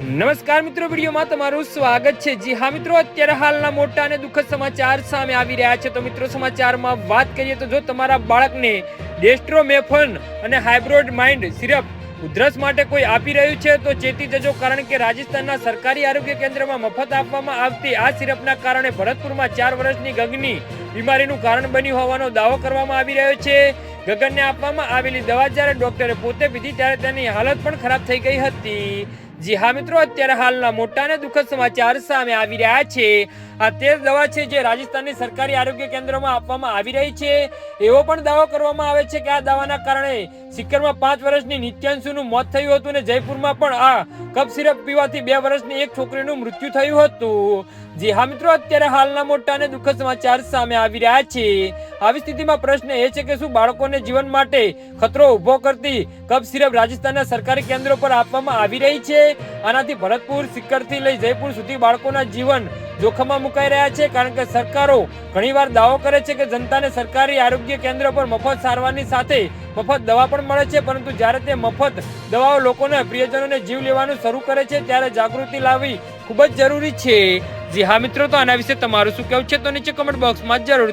નમસ્કાર મિત્રો, વિડીયોમાં તમારું સ્વાગત છે. જી હા મિત્રો, અત્યારે હાલના મોટા અને દુઃખદ સમાચાર સામે આવી રહ્યા છે. તો મિત્રો, સમાચારમાં વાત કરીએ તો જો તમારા બાળકને ડેસ્ટ્રોમેફન અને હાઇબ્રોડ માઇન્ડ સિરપ ઉધરસ માટે કોઈ આપી રહ્યું છે, તો ચેતી જજો. કારણ કે રાજસ્થાનના સરકારી આરોગ્ય કેન્દ્રમાં મફત આપવામાં આવતી આ સિરપના કારણે ભરતપુરમાં ચાર વર્ષની ગગની બીમારીનું કારણ બન્યું હોવાનો દાવો કરવામાં આવી રહ્યો છે. ગગનને આપવામાં આવેલી દવા જ્યારે ડોક્ટરે પોતે પીધી, ત્યારે તેની હાલત પણ ખરાબ થઈ ગઈ હતી. જી હા મિત્રો, અત્યારે હાલના મોટા અને દુઃખદ સમાચાર સામે આવી રહ્યા છે. આ તે દવા છે જે રાજસ્થાનની સરકારી આરોગ્ય કેન્દ્રમાં આપવામાં આવી રહી છે. એવો પણ દાવો કરવામાં આવે છે કે આ દવાના કારણે સિક્કરમાં પાંચ વર્ષની નિત્યાંશુનું મોત થયું હતું અને જયપુરમાં પણ આ કપ સિરપ પીવાથી બે વર્ષની એક છોકરીનું મૃત્યુ થયું હતું. જે હા મિત્રો, અત્યારે હાલના મોટા અને દુઃખદ સમાચાર સામે આવી રહ્યા છે. આવી સ્થિતિમાં પ્રશ્ન એ છે કે શું બાળકોને જીવન માટે ખતરો ઊભો કરતી કપ સિરપ રાજસ્થાનના સરકારી કેન્દ્રો પર આપવામાં આવી રહી છે? આનાથી ભરતપુર, સિક્કરથી લઈ જયપુર સુધી બાળકોના જીવન જોખમમાં મુકાઈ રહ્યા છે કારણ કે સરકારો ઘણીવાર દાવો કરે છે કે જનતાને સરકારી આરોગ્ય કેન્દ્ર પર મફત સારવારની સાથે મફત દવા પણ મળે છે, પરંતુ જ્યારે તે મફત દવાઓ લોકોને, પ્રિયજનોને જીવ લેવાનું શરૂ કરે છે, ત્યારે જાગૃતિ લાવવી ખૂબ જ જરૂરી છે. જી હા મિત્રો, તો આના વિશે તમારું શું કહેવું છે? તો નીચે કમેન્ટ બોક્સમાં જરૂર